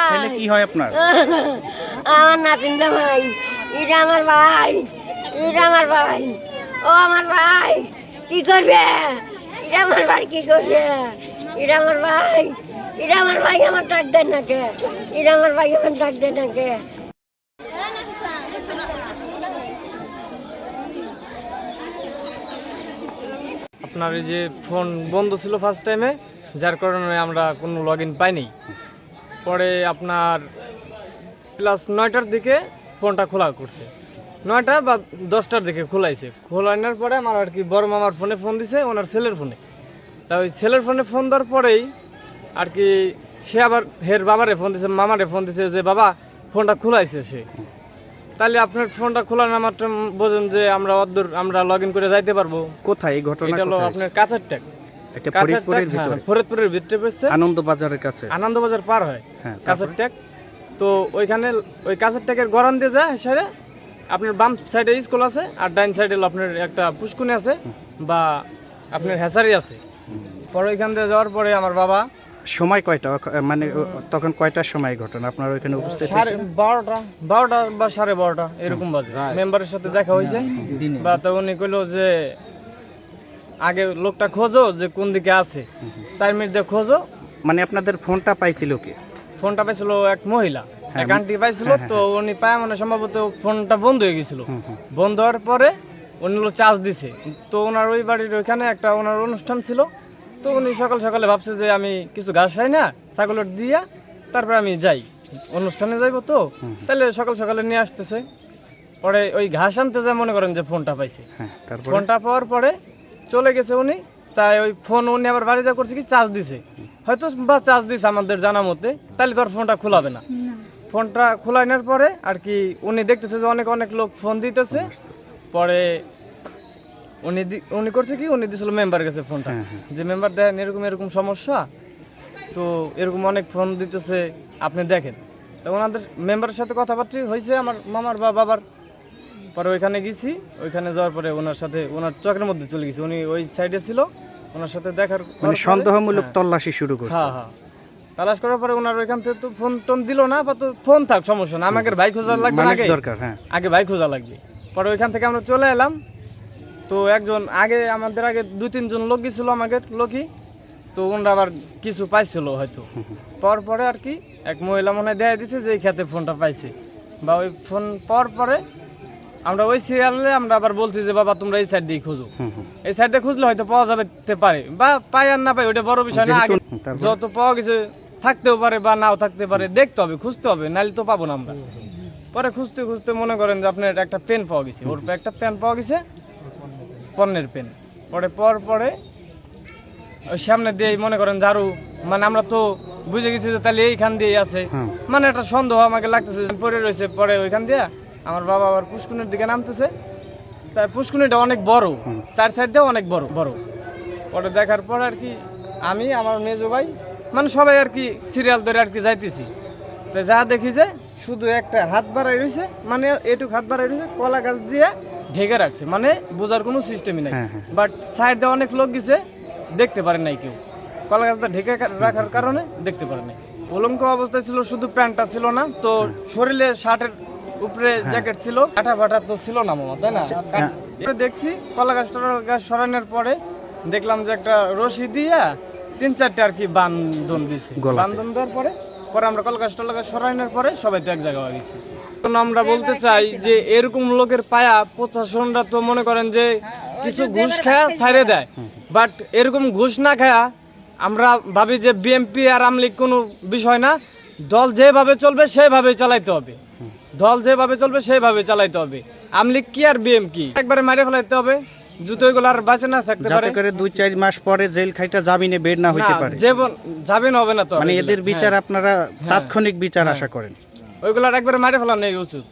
ছেলে কি হয় ভাই, এটা ভাই, এটা আমার ভাই। ও আমার ভাই, কি করবে? এটা আমার ভাই কি করবে? এটা ভাই এটা ভাই আমার ডাক দেন না কে এটা ভাই আমার ডাক দেন না কে আপনার এই যে ফোন বন্ধ ছিল ফার্স্ট টাইমে যার কারণে আমরা কোনো লগ ইন পাইনি। পরে আপনার প্লাস নয়টার দিকে ফোনটা খোলা করছে। নয়টা বা দশটার দিকে খোলাইছে। খোলানোর পরে আমার আর কি বড় মামার ফোনে ফোন দিছে, ওনার ছেলের ফোনে। তা ওই ছেলের ফোনে ফোন দেওয়ার পরেই আর কি সে আবার হের বাবারে ফোন দিছে, মামারে ফোন দিছে যে, বাবা, ফোনটা খোলাইছে সে। তাহলে আপনার ফোনটা খোলা না মাত্র বোঝেন যে আমরা অদ্দূর আমরা লগ ইন করে যাইতে পারব। কোথায়? এই ঘটনা এটা হলো আপনার কাঁচার ট্যাগ এটা ফরিদপুরের ভিতরে। হ্যাঁ, ফরিদপুরের ভিতরে পেয়েছে আনন্দ বাজারের কাছে। আনন্দবাজার পার হয় হ্যাঁ কাঁচার ট্যাগ তো ওইখানে ওই কাঁচার ট্যাগের গরম দিয়ে যায় সেরে আপনার বাম সাইডে স্কুল আছে আর ডাইন সাইডে আপনার একটা পুষ্কুনি আছে বা আপনার হেসারি আছে। পরে ওইখান দিয়ে যাওয়ার পরে আমার বাবা সময় কয়টা? মানে তখন কয়টার সময় ঘটনা? আপনার ওইখানে উপস্থিত সাড়ে বারোটা বারোটা বা সাড়ে বারোটা এরকম বাজে। মেম্বারের সাথে দেখা হয়েছে। বা তো উনি কইলো যে আগে লোকটা খোঁজো যে কোন দিকে আছে। চার মিনিট দিয়ে খোঁজো। মানে আপনাদের ফোনটা পাইছিল কি? ফোনটা পাইছিল এক মহিলা। এক আন্টি পাইছিল হ্যাঁ, তো উনি পায় মানে সম্ভবত ফোনটা বন্ধ হয়ে গেছিল। বন্ধ হওয়ার পরে উনি হলো চার্জ দিছে। তো ওনার ওই বাড়ির ওইখানে একটা ওনার অনুষ্ঠান ছিল। তো উনি সকাল সকালে ভাবছে যে আমি কিছু ঘাস খাই না ছাগলের দিয়া তারপরে আমি যাই। অনুষ্ঠানে যাইবো তো তাহলে সকাল সকালে নিয়ে আসতেছে। পরে ওই ঘাস আনতে যায় মনে করেন যে ফোনটা পাইছে। হ্যাঁ ফোনটা পাওয়ার পরে চলে গেছে উনি তাই ওই ফোন উনি আবার বাড়ি যা করছে কি চার্জ দিছে। হয়তো বা চার্জ দিছে আমাদের জানা মতে তাহলে তোর ফোনটা খোলাবে না। ফোনটা খোলানোর পরে আর কি উনি দেখতেছে যে অনেক অনেক লোক ফোন দিতেছে। পরে উনি উনি করছে কি? উনি দিছিল মেম্বারের কাছে ফোনটা হ্যাঁ, হ্যাঁ। যে মেম্বার দেখেন এরকম এরকম সমস্যা তো এরকম অনেক ফোন দিতেছে আপনি দেখেন। তো ওনাদের মেম্বারের সাথে কথাবার্তা হয়েছে আমার মামার বা বাবার। পরে ওইখানে গেছি ওইখানে যাওয়ার পরে ওনার সাথে ওনার চকের মধ্যে চলে গেছি। উনি ওই সাইডে ছিল ওনার সাথে দেখার মানে সন্দেহমূলক হ্যাঁ। তল্লাশি শুরু করছে। হ্যাঁ হ্যাঁ। তালাশ করার পরে ওনার ওইখান থেকে তো ফোন টোন দিল না বা তো ফোন থাক সমস্যা না। আমাকে ভাই খোঁজা লাগবে আগে। দরকার হ্যাঁ। আগে ভাই খোঁজা লাগবে। পরে ওইখান থেকে আমরা চলে এলাম। তো একজন আগে আমাদের আগে দুই তিনজন লোক গেছিল আমাদের লোকই। তো ওনারা আবার কিছু পাইছিল হয়তো। পাওয়ার পরে আর কি এক মহিলা মনে দেয়া দিছে যে এই খেতে ফোনটা পাইছে। বা ওই ফোন পাওয়ার পরে আমরা ওই সিরিয়ালে আমরা আবার বলছি যে বাবা তোমরা এই সাইড দিয়ে খুঁজো। এই সাইডে খুঁজলে হয়তো পাওয়া যাবে পারে। বা পাই আর না পাই ওইটা বড় বিষয় না। আগে যত পাওয়া গেছে থাকতেও পারে বা নাও থাকতে পারে দেখতে হবে খুঁজতে হবে নাহলে তো পাবো না আমরা। পরে খুঁজতে খুঁজতে মনে করেন যে আপনার একটা পেন পাওয়া গেছে। ওর একটা পেন পাওয়া গেছে পণ্যের পেন। পরে পর পরে ওই সামনে দিয়ে মনে করেন ঝাড়ু। মানে আমরা তো বুঝে গেছি যে তাহলে এইখান দিয়েই আছে। মানে একটা সন্দেহ আমাকে লাগতেছে পরে রয়েছে পরে ওইখান দিয়ে আমার বাবা আবার পুষ্কুনের দিকে নামতেছে। তাই পুষ্কুনিটা অনেক বড় চার সাইড দিয়ে অনেক বড় বড়। পরে দেখার পর আর কি আমি আমার মেজো ভাই মানে সবাই আর কি সিরিয়াল ধরে আর কি যাইতেছি। তো যা দেখি যে শুধু একটা হাত বাড়াই রয়েছে মানে এটুক হাত বাড়াই রয়েছে কলা গাছ দিয়ে ঢেকে রাখছে। মানে বোঝার কোনো সিস্টেমই নাই। হ্যাঁ, হ্যাঁ। বাট সাইড দিয়ে অনেক লোক গেছে দেখতে পারে নাই কেউ। কলা গাছটা ঢেকে রাখার কারণে দেখতে পারে নাই। উলঙ্গ অবস্থায় ছিল শুধু প্যান্টটা ছিল না তো শরীরে শার্টের উপরে জ্যাকেট ছিল কাটা ফাটা তো ছিল না মামা তাই না? হ্যাঁ। দেখছি কলা গাছ টলা গাছ সরানোর পরে দেখলাম যে একটা রশি দিয়া তিন চারটে আর কি বান্ধন দিছে। বান্ধন দেওয়ার পরে পরে আমরা কলা গাছ টলা সরানোর পরে সবাই তো এক জায়গায় হয়ে গেছি। আমরা বলতে চাই যে এরকম লোকের পায়া প্রশাসনরা তো মনে করেন যে কিছু ঘুষ খায়া ছাইড়ে দেয়। বাট এরকম ঘুষ না খায়া আমরা ভাবি যে বিএমপি আর আমলিগ কোনো বিষয় না। দল যেভাবে চলবে সেভাবে চালাইতে হবে। দল যেভাবে চলবে সেভাবে চালাইতে হবে। আমলিগ কি আর বিএম কি? একবারে মারে ফেলাইতে হবে। জুতো এগুলো আর বাঁচে না থাকতে পারে। যাতে করে দুই চার মাস পরে জেল খাইটা জামিনে বের না হইতে পারে। জীবন যাবেন হবে না তো। মানে এদের বিচার হ্যাঁ। আপনারা তাৎক্ষণিক বিচার আশা করেন। ওইগুলার একবার মারে ফেলানো নেই উচিত